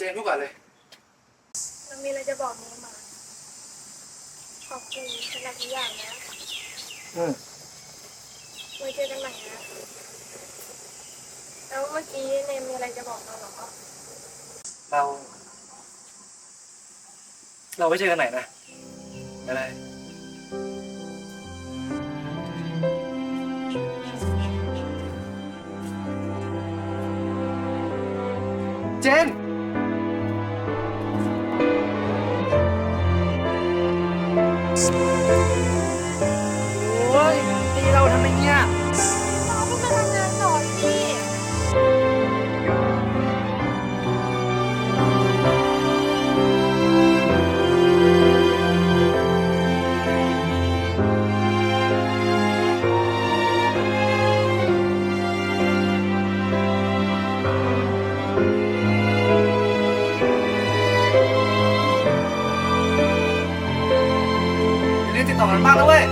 เจนพูดก่อนเลยเรามีอะไรจะบอกเนมา ขอบคุณสำหรับทุกอย่างนะอืมไว้เจอกันใหม่นะ แล้วเมื่อกี้เนมมีอะไรจะบอกเราหรอเรา เราไว้เจอกันไหนนะไม่ได้เจน โอ้ยตีเราทำไมเนี่ย ติดต่อกันบ้างนะเว้ย